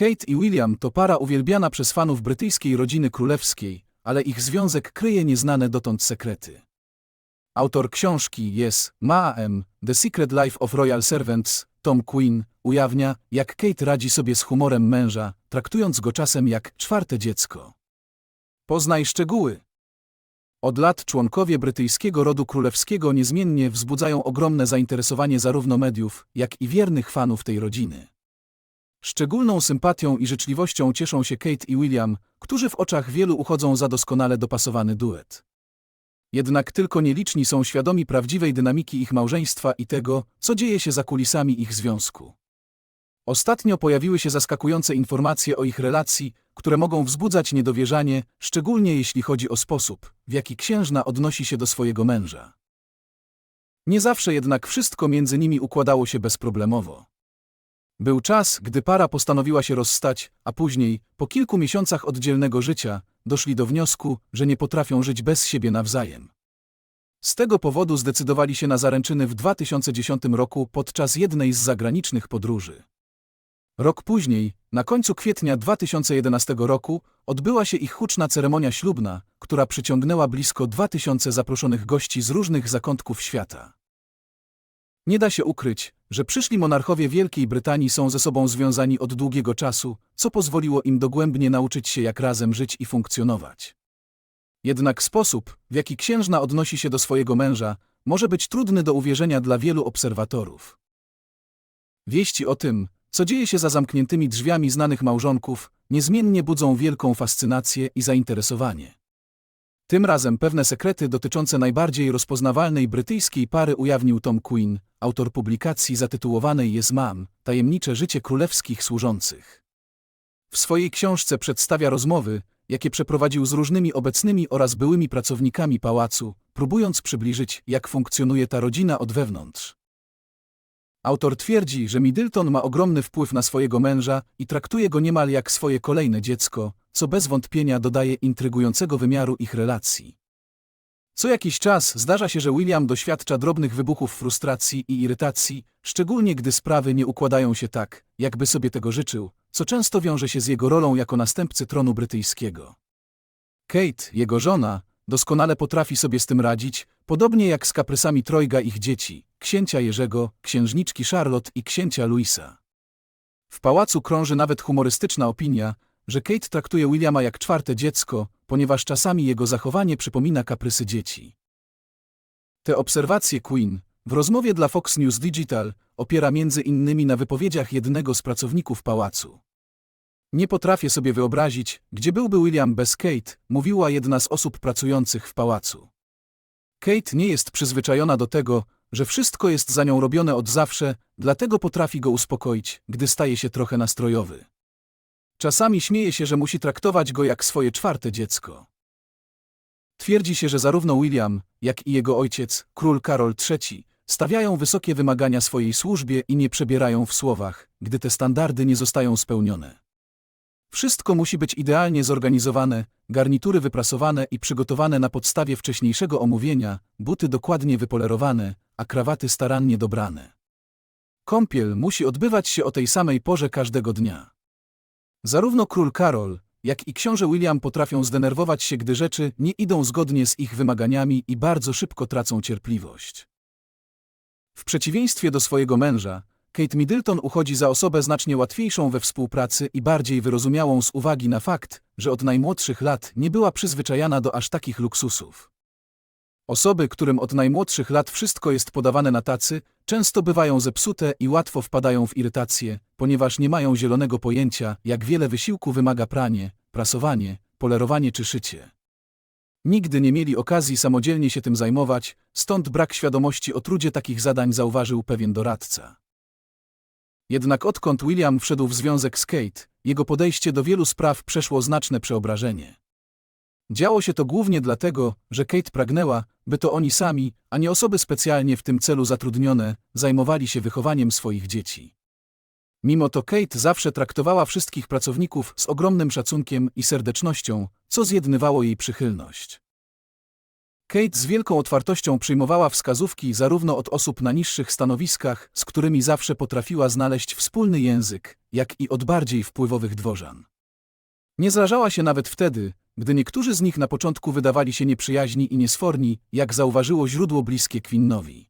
Kate i William to para uwielbiana przez fanów brytyjskiej rodziny królewskiej, ale ich związek kryje nieznane dotąd sekrety. Autor książki jest Ma M. The Secret Life of Royal Servants, Tom Quinn, ujawnia, jak Kate radzi sobie z humorem męża, traktując go czasem jak czwarte dziecko. Poznaj szczegóły. Od lat członkowie brytyjskiego rodu królewskiego niezmiennie wzbudzają ogromne zainteresowanie zarówno mediów, jak i wiernych fanów tej rodziny. Szczególną sympatią i życzliwością cieszą się Kate i William, którzy w oczach wielu uchodzą za doskonale dopasowany duet. Jednak tylko nieliczni są świadomi prawdziwej dynamiki ich małżeństwa i tego, co dzieje się za kulisami ich związku. Ostatnio pojawiły się zaskakujące informacje o ich relacji, które mogą wzbudzać niedowierzanie, szczególnie jeśli chodzi o sposób, w jaki księżna odnosi się do swojego męża. Nie zawsze jednak wszystko między nimi układało się bezproblemowo. Był czas, gdy para postanowiła się rozstać, a później, po kilku miesiącach oddzielnego życia, doszli do wniosku, że nie potrafią żyć bez siebie nawzajem. Z tego powodu zdecydowali się na zaręczyny w 2010 roku podczas jednej z zagranicznych podróży. Rok później, na końcu kwietnia 2011 roku, odbyła się ich huczna ceremonia ślubna, która przyciągnęła blisko 2000 zaproszonych gości z różnych zakątków świata. Nie da się ukryć, że przyszli monarchowie Wielkiej Brytanii są ze sobą związani od długiego czasu, co pozwoliło im dogłębnie nauczyć się jak razem żyć i funkcjonować. Jednak sposób, w jaki księżna odnosi się do swojego męża, może być trudny do uwierzenia dla wielu obserwatorów. Wieści o tym, co dzieje się za zamkniętymi drzwiami znanych małżonków, niezmiennie budzą wielką fascynację i zainteresowanie. Tym razem pewne sekrety dotyczące najbardziej rozpoznawalnej brytyjskiej pary ujawnił Tom Quinn, autor publikacji zatytułowanej Jest Mam, tajemnicze życie królewskich służących. W swojej książce przedstawia rozmowy, jakie przeprowadził z różnymi obecnymi oraz byłymi pracownikami pałacu, próbując przybliżyć, jak funkcjonuje ta rodzina od wewnątrz. Autor twierdzi, że Middleton ma ogromny wpływ na swojego męża i traktuje go niemal jak swoje kolejne dziecko, co bez wątpienia dodaje intrygującego wymiaru ich relacji. Co jakiś czas zdarza się, że William doświadcza drobnych wybuchów frustracji i irytacji, szczególnie gdy sprawy nie układają się tak, jakby sobie tego życzył, co często wiąże się z jego rolą jako następcy tronu brytyjskiego. Kate, jego żona, doskonale potrafi sobie z tym radzić, podobnie jak z kaprysami trojga ich dzieci, księcia Jerzego, księżniczki Charlotte i księcia Louisa. W pałacu krąży nawet humorystyczna opinia, że Kate traktuje Williama jak czwarte dziecko, ponieważ czasami jego zachowanie przypomina kaprysy dzieci. Te obserwacje Queen w rozmowie dla Fox News Digital opiera między innymi na wypowiedziach jednego z pracowników pałacu. Nie potrafię sobie wyobrazić, gdzie byłby William bez Kate, mówiła jedna z osób pracujących w pałacu. Kate nie jest przyzwyczajona do tego, że wszystko jest za nią robione od zawsze, dlatego potrafi go uspokoić, gdy staje się trochę nastrojowy. Czasami śmieje się, że musi traktować go jak swoje czwarte dziecko. Twierdzi się, że zarówno William, jak i jego ojciec, król Karol III, stawiają wysokie wymagania swojej służbie i nie przebierają w słowach, gdy te standardy nie zostają spełnione. Wszystko musi być idealnie zorganizowane, garnitury wyprasowane i przygotowane na podstawie wcześniejszego omówienia, buty dokładnie wypolerowane, a krawaty starannie dobrane. Kąpiel musi odbywać się o tej samej porze każdego dnia. Zarówno król Karol, jak i książę William potrafią zdenerwować się, gdy rzeczy nie idą zgodnie z ich wymaganiami i bardzo szybko tracą cierpliwość. W przeciwieństwie do swojego męża, Kate Middleton uchodzi za osobę znacznie łatwiejszą we współpracy i bardziej wyrozumiałą z uwagi na fakt, że od najmłodszych lat nie była przyzwyczajana do aż takich luksusów. Osoby, którym od najmłodszych lat wszystko jest podawane na tacy, często bywają zepsute i łatwo wpadają w irytację, ponieważ nie mają zielonego pojęcia, jak wiele wysiłku wymaga pranie, prasowanie, polerowanie czy szycie. Nigdy nie mieli okazji samodzielnie się tym zajmować, stąd brak świadomości o trudzie takich zadań zauważył pewien doradca. Jednak odkąd William wszedł w związek z Kate, jego podejście do wielu spraw przeszło znaczne przeobrażenie. Działo się to głównie dlatego, że Kate pragnęła, by to oni sami, a nie osoby specjalnie w tym celu zatrudnione, zajmowali się wychowaniem swoich dzieci. Mimo to Kate zawsze traktowała wszystkich pracowników z ogromnym szacunkiem i serdecznością, co zjednywało jej przychylność. Kate z wielką otwartością przyjmowała wskazówki zarówno od osób na niższych stanowiskach, z którymi zawsze potrafiła znaleźć wspólny język, jak i od bardziej wpływowych dworzan. Nie zrażała się nawet wtedy, gdy niektórzy z nich na początku wydawali się nieprzyjaźni i niesforni, jak zauważyło źródło bliskie Quinnowi.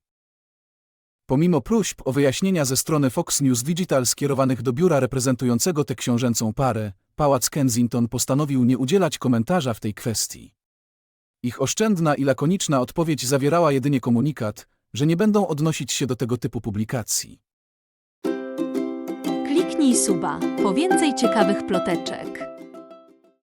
Pomimo próśb o wyjaśnienia ze strony Fox News Digital skierowanych do biura reprezentującego tę książęcą parę, Pałac Kensington postanowił nie udzielać komentarza w tej kwestii. Ich oszczędna i lakoniczna odpowiedź zawierała jedynie komunikat, że nie będą odnosić się do tego typu publikacji. Kliknij suba po więcej ciekawych ploteczek.